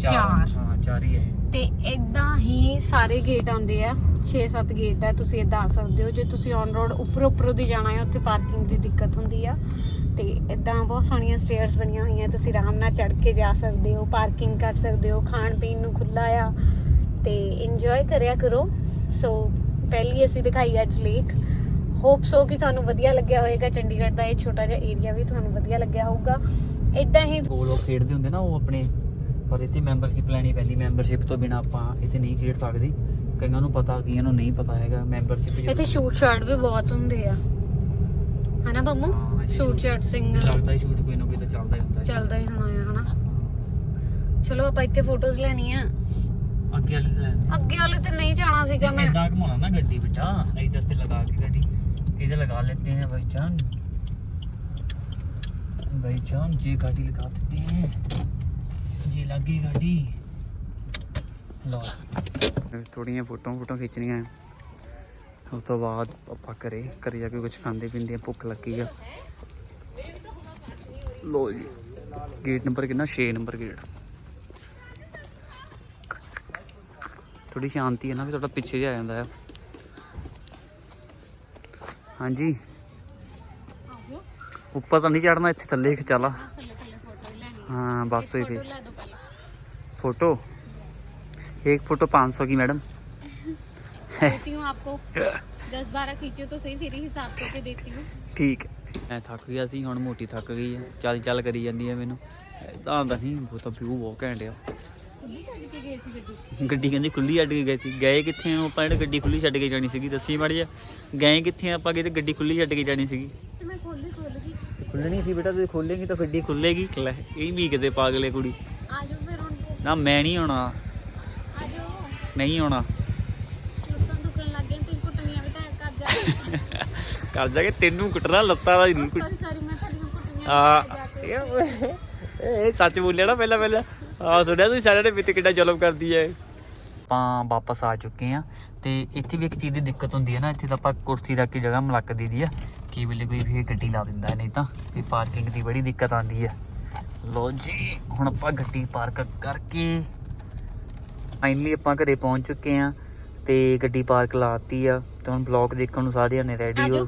4 ਹਾਂ 4 ਹੀ ਹੈ। ਤੇ ਇਦਾਂ ਹੀ ਸਾਰੇ ਗੇਟ ਆਉਂਦੇ ਆ। 6-7 ਗੇਟ ਆ ਤੁਸੀਂ ਇਦਾਂ ਆ ਸਕਦੇ ਹੋ। ਜੇ ਤੁਸੀਂ ਔਨ ਰੋਡ ਉੱਪਰ ਉੱਪਰੋਂ ਦੀ ਜਾਣਾ ਹੈ ਉੱਥੇ ਪਾਰਕਿੰਗ ਦੀ ਦਿੱਕਤ ਹੁੰਦੀ ਆ। ਤੇ ਇਦਾਂ ਬਹੁਤ ਸੋਹਣੀਆਂ ਸਟੇਅਰਸ ਬਣੀਆਂ ਹੋਈਆਂ ਤੁਸੀਂ ਆਰਾਮ ਨਾਲ ਚੜ੍ਹ ਕੇ ਜਾ ਸਕਦੇ ਹੋ ਪਾਰਕਿੰਗ ਕਰ ਸਕਦੇ ਹੋ ਖਾਣ ਪੀਣ ਨੂੰ ਖੁੱਲਾ ਆ। ਤੇ ਇੰਜੋਏ ਕਰਿਆ ਕਰੋ। ਸੋ ਪਹਿਲੀ ਅਸੀਂ ਦਿਖਾਈ ਅੱਜ ਲੇਕ ਹੋਪ ਸੋ ਕਿ ਤੁਹਾਨੂੰ ਵਧੀਆ ਲੱਗਿਆ ਹੋਵੇਗਾ ਚੰਡੀਗੜ੍ਹ ਦਾ ਇਹ ਛੋਟਾ ਜਿਹਾ ਏਰੀਆ ਵੀ ਤੁਹਾਨੂੰ ਵਧੀਆ ਲੱਗਿਆ ਹੋਊਗਾ। ਇਦਾਂ ਹੀ ਉਹ ਖੇਡਦੇ ਹੁੰਦੇ ਨਾ ਉਹ ਆਪਣੇ। ਪਰ ਇੱਥੇ ਮੈਂਬਰਸ਼ਿਪ ਲੈਣੀ ਪੈਂਦੀ। ਮੈਂਬਰਸ਼ਿਪ ਤੋਂ ਬਿਨਾ ਆਪਾਂ ਇੱਥੇ ਨਹੀਂ ਖੇਡ ਸਕਦੇ। ਕਈਆਂ ਨੂੰ ਪਤਾ ਕਈਆਂ ਨੂੰ ਨਹੀਂ ਪਤਾ ਹੈਗਾ। ਮੈਂਬਰਸ਼ਿਪ ਇੱਥੇ ਸ਼ੂਟ ਸ਼ਾਟ ਵੀ ਬਹੁਤ ਹੁੰਦੇ ਆ। ਹਨਾ ਬੰਮੂ? ਸ਼ੂਟ ਸ਼ਾਟ ਸਿੰਘ ਲੱਗਦਾ ਹੀ ਸ਼ੂਟ ਕੋਈ ਨਾ ਕੋਈ ਤਾਂ ਚੱਲਦਾ ਹੀ ਹੁੰਦਾ ਚੱਲਦਾ ਹੀ ਹੋਣਾ ਆ ਹਨਾ? ਚਲੋ ਆਪਾਂ ਇੱਥੇ ਫੋਟੋਜ਼ ਲੈਣੀਆਂ। ਅੱਗੇ ਵਾਲੀ ਤੇ ਲੈਣੀ ਅੱਗੇ ਵਾਲੇ ਤੇ ਨਹੀਂ ਜਾਣਾ ਸੀਗਾ ਮੈਂ ਇਦਾਂ ਘਮਾਉਣਾ ਨਾ ਗੱਡੀ ਬੇਟਾ ਇਧਰ से लगा के गाड़ी इधर लगा लेते हैं भाई जान भाई जान ये गाड़ी लगा देते हैं ये लगी गाड़ी ਲਓ ਥੋੜੀਆਂ ਫੋਟੋਆਂ ਫੋਟੋ ਖਿੱਚਣੀਆਂ ਉਸ ਤੋਂ ਬਾਅਦ ਆਪਾਂ ਘਰੇ ਘਰੇ ਜਾ ਕੇ ਕੁਝ ਖਾਂਦੇ ਪੀਂਦੇ ਆ ਭੁੱਖ ਲੱਗੀ ਆ ਲੋ ਜੀ ਗੇਟ ਨੰਬਰ ਕਿੰਨਾ 6 ਨੰਬਰ ਗੇਟ ਥੋੜੀ ਸ਼ਾਂਤੀ ਹੈ ਨਾ ਵੀ ਥੋੜਾ ਪਿੱਛੇ ਜਿਹਾ ਆ ਜਾਂਦਾ ਆ ਹਾਂਜੀ ਉੱਪਰ ਤਾਂ ਨਹੀਂ ਚੜਨਾ ਇੱਥੇ ਥੱਲੇ ਖਿਚਾਲਾ ਥੱਲੇ ਥੱਲੇ ਫੋਟੋ ਹੀ ਲੈਣੀ हाँ बस वही ਫੋਟੋ थी ਲੈ ਦੋ ਪਹਿਲਾਂ फोटो एक फोटो पाँच सौ की मैडम देती हूँ आपको दस बारह खींचो तो सही फिर ही हिसाब करके देती हूँ ਠੀਕ ਮੈਂ ਥੱਕ ਗਿਆ ਸੀ ਹੁਣ ਮੋਟੀ ਥੱਕ ਗਈ ਹੈ ਚੱਲ ਚੱਲ ਕਰੀ ਜਾਂਦੀ ਹੈ ਮੈਨੂੰ ਇਦਾਂ ਦਾ ਨਹੀਂ ਉਹ ਤਾਂ ਵਿਊ ਗੱਡੀ? ਗੱਡੀ ਖੁੱਲੀ ਛੱਡ ਕੇ ਗਏ ਸੀ। ਗਏ ਕਿੱਥੇ ਆ? ਆਪਾਂ ਜਿਹੜੇ ਗੱਡੀ ਖੁੱਲੀ ਛੱਡ ਕੇ ਜਾਣੀ ਸੀਗੀ ਦੱਸੀ ਮੜ ਗਏ ਕਿੱਥੇ ਆਪਾਂ ਕਿਤੇ ਗੱਡੀ ਖੁੱਲੀ ਛੱਡ ਕੇ ਜਾਣੀ ਸੀਗੀ। ਖੁੱਲਣੀ ਸੀ ਬੇਟਾ ਤੂੰ ਖੋਲੇਗੀ ਤਾਂ ਗੱਡੀ ਖੁੱਲੇਗੀ ਇਹ ਵੀ ਕਿਤੇ ਪਾਗਲੇ ਕੁੜੀ। ਨਾ ਮੈਂ ਨਹੀਂ ਆਉਣਾ। ਨਹੀਂ ਆਉਣਾ। ਕਰ ਜਾ ਕੇ। ਤੈਨੂੰ ਕੁੱਟਣਾ ਲੱਤਾਂ ਦਾ ਨਹੀਂ ਸੌਰੀ ਇਹ ਸੱਚ ਬੋਲਿਆ ਨਾ ਪਹਿਲਾਂ ਪਹਿਲਾਂ। ਆ ਸੁਣਿਆ ਤੁਸੀਂ ਸਾਰਿਆਂ ਨੇ ਪਿੱਤੇ ਕਿੱਡਾ ਜ਼ੁਲਮ ਕਰਦੀ ਹੈ ਆਪਾਂ ਵਾਪਸ ਆ ਚੁੱਕੇ ਆ ਤੇ ਇੱਥੇ ਵੀ ਇੱਕ ਚੀਜ਼ ਦੀ ਦਿੱਕਤ ਹੁੰਦੀ ਹੈ ਨਾ ਇੱਥੇ ਤਾਂ ਆਪਾਂ ਕੁਰਸੀ ਰੱਖ ਕੇ ਜਗ੍ਹਾ ਮਲਕ ਦੀ ਆ ਕੀ ਵੇਲੇ ਕੋਈ ਵੀ ਗੱਡੀ ਲਾ ਦਿੰਦਾ ਨਹੀਂ ਤਾਂ ਵੀ ਪਾਰਕਿੰਗ ਦੀ ਬੜੀ ਦਿੱਕਤ ਆਉਂਦੀ ਹੈ ਲੋ ਜੀ ਹੁਣ ਆਪਾਂ ਗੱਡੀ ਪਾਰਕ ਕਰਕੇ ਫਾਈਨਲੀ ਆਪਾਂ ਘਰੇ ਪਹੁੰਚ ਚੁੱਕੇ ਆ ਤੇ ਗੱਡੀ ਪਾਰਕ ਲਾਤੀ ਆ। ਤੇ ਹੁਣ ਬਲੌਗ ਦੇਖਣ ਨੂੰ ਸਾਰਿਆਂ ਨੇ ਰੈਡੀ ਹੋ।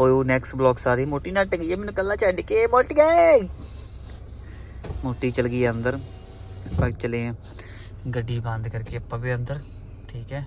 ਹੋਇਓ ਨੈਕਸਟ ਬਲੌਗ ਸਾਰੇ। ਮੋਟੀ ਨੱਟ ਗਈ ਮੈਨੂੰ ਕੱਲਾ ਛੱਡ ਕੇ ਮੋਟ ਗਏ ਮੋਟੀ ਚਲ ਗਈ ਅੰਦਰ। ਆਪਾਂ ਚਲੇ ਆ ਗੱਡੀ ਬੰਦ ਕਰਕੇ ਆਪਾਂ ਵੀ ਅੰਦਰ ਠੀਕ ਹੈ?